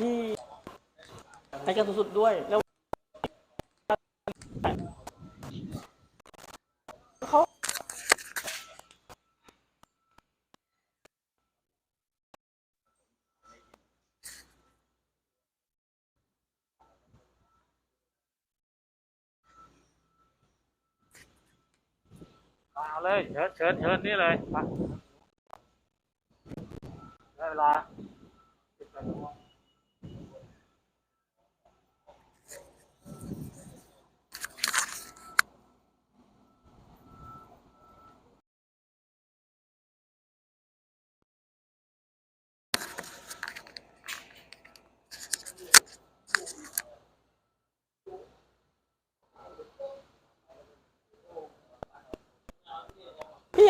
ที่ในการสูงสุดด้วยแล้วเขาเอาเลยเชิญเชิญเชิญนี่เลยมาได้เวลาพี่อ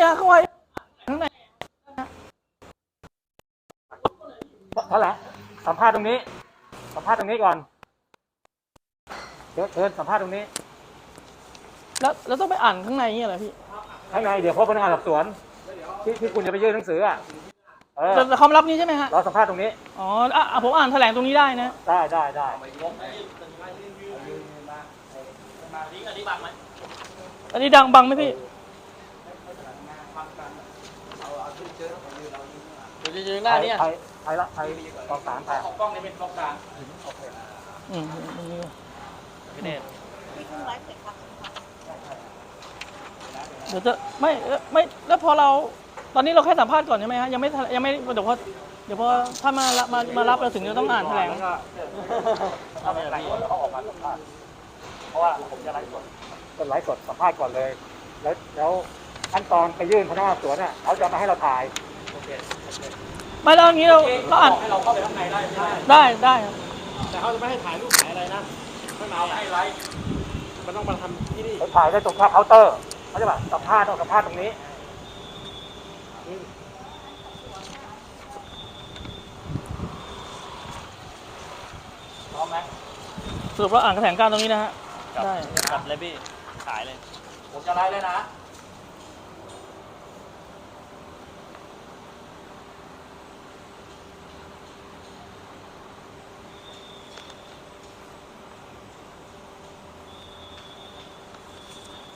าเข้าไว้ข้างในเท่าไหร่สัมภาษณ์ตรงนี้ สัมภาษณ์ตรงนี้ก่อนเชิญเชิญสัมภาษณ์ตรงนี้ แล้วแล้วต้องไปอ่านข้างในนี่เหรอพี่ข้างในเดี๋ยวพบพนักงานสอบสวนที่ที่คุณจะไปยื่นหนังสืออะเออแต่แต่ความลับนี้ใช่ไหมฮะเราสัมภาษณ์ตรงนี้อ๋ออะอะผมอ่านแถลงตรงนี้ได้นะ ได้ได้ได้อันนี้ดังบังไหมพี่ อยู่ยืนหน้าเนี่ยไทยไทยละไทยกองสารไทยกล้องนี่เป็นกล้องกลางอืมตรงนี้พี่เนตเดี๋ยวจะไม่เอ่อไม่แล้วพอเราตอนนี้เราแค่สัมภาษณ์ก่อนใช่ไหมฮะยังไม่ยังไม่เดี๋ยวพอเดี๋ยวพอถ้ามารับมามารับเราถึงจะต้องอ่านแถลงถ้าไม่เป็นไรเขาออกมาสัมภาษณ์เพราะว่าผมจะไลฟ์สดเป็นไลฟ์สดสัมภาษณ์ก่อนเลย แล้วแล้ว ขั้นตอนไปยื่นพนักงานสอบสวนเนี่ยเขาจะมาให้เราถ่ายไม่แล้วอย่างนี้เราเราอ่านให้เราเข้าไปข้างในได้ได้ได้ได้ครับแต่เขาจะไม่ให้ถ่ายรูปถ่ายอะไรนะไม่มาเอาให้ไลฟ์มันต้องมาทำที่นี่เขาถ่ายได้ตรงข้างเคาน์เตอร์เขาจะแบบสัมภาษณ์ต้องสัมภาษณ์ตรงนี้พร้อมไหมสรุปเราอ่านแถลงการณ์ตรงนี้นะฮะได้กดเลยพี่ถ่ายเลย ผมจะไลฟ์เลยนะ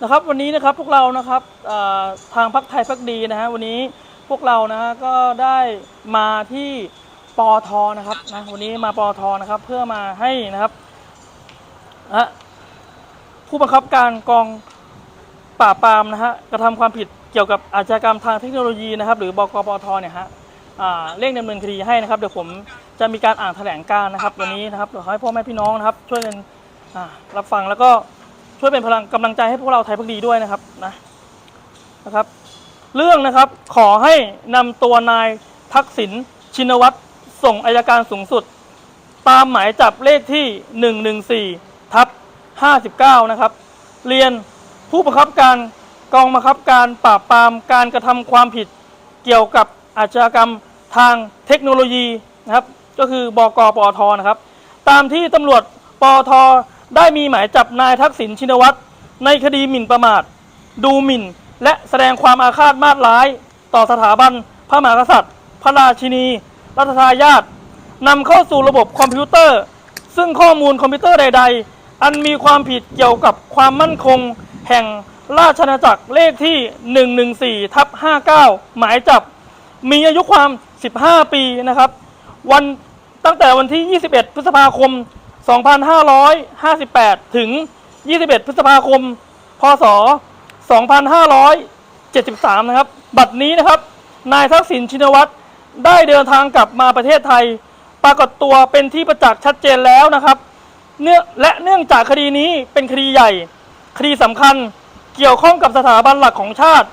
นะครับวันนี้นะครับพวกเรานะครับทางพักไทยพักดีนะฮะวันนี้พวกเรานะฮะก็ได้มาที่ปอทนะครับนะวันนี้มาปอทนะครับเพื่อมาให้นะครับนะผู้บังคับการกองปราบปรามนะฮะกระทำความผิดเกี่ยวกับอาชญากรรมทางเทคโนโลยีนะครับ หรือบกปอทเนี่ยฮะเร่งดำเนินคดีให้นะครับเดี๋ยวผมจะมีการอ่านแถลงการนะครับ วันนี้นะครับเดี๋ยวขอให้พ่อแม่พี่น้องนะครับ ช่วยกันรับฟังแล้วก็ ช่วยเป็นพลังกำลังใจให้พวกเราไทยพักดีด้วยนะครับนะนะครับ เรื่องนะครับขอให้นำตัวนายทักษิณชินวัตรส่งอายการสูงสุด ตามหมายจับเลขที่ 114ทับ59 นะครับ เรียนผู้บังคับการกองบังคับการปราบปรามการกระทำความผิดเกี่ยวกับอาชญากรรมทางเทคโนโลยีนะครับ ก็คือบกปอทนะครับ ตามที่ตำรวจปอท ได้มีหมายจับนายทักษิณชินวัตรในคดีหมิ่นประมาท ดูหมิ่น และแสดงความอาฆาตมาตร้าย ต่อสถาบัน พระมหากษัตริย์ พระราชินี รัชทายาทนำเข้าสู่ระบบคอมพิวเตอร์ ซึ่งข้อมูลคอมพิวเตอร์ใด ๆ อันมีความผิดเกี่ยวกับความมั่นคง แห่งราชอาณาจักรเลขที่ 114ทับ59 หมายจับ มีอายุความ 15 ปีนะครับ วันตั้งแต่วันที่ 21 พฤษภาคม 2558 ถึง 21 พฤษภาคม พศ 2573 นะครับ บัดนี้นะครับ นายทักษิณชินวัตรได้เดินทางกลับมาประเทศไทย ปรากฏตัวเป็นที่ประจักษ์ชัดเจนแล้วนะครับ เนื่องและเนื่องจากคดีนี้เป็นคดีใหญ่ คดีสำคัญเกี่ยวข้องกับสถาบันหลักของชาติ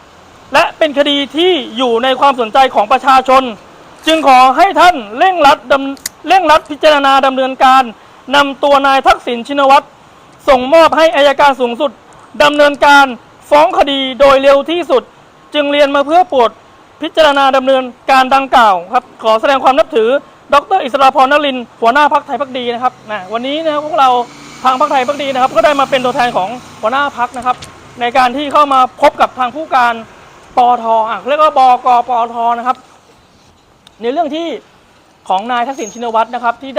และเป็นคดีที่อยู่ในความสนใจของประชาชน จึงขอให้ท่านเร่งรัดดเร่งรัดพิจารณาดำเนินการ นำตัวนายทักษิณชินวัตรส่งมอบให้อายการสูงสุดดำเนินการฟ้องคดีโดยเร็วที่สุด จึงเรียนมาเพื่อโปรดพิจารณาดำเนินการดังกล่าวครับ ขอแสดงความนับถือ ดร อิสราพรนลินหัวหน้าพักไทยพักดีนะครับนะวันนี้นะครับพวกเราทางพักไทยพักดีนะครับ ก็ได้มาเป็นตัวแทนของหัวหน้าพักนะครับ ในการที่เข้ามาพบกับทางผู้การปอทอะเรียกว่าบกปอทนะครับ ในเรื่องที่ของนายทักษิณชินวัตรนะครับที่ได้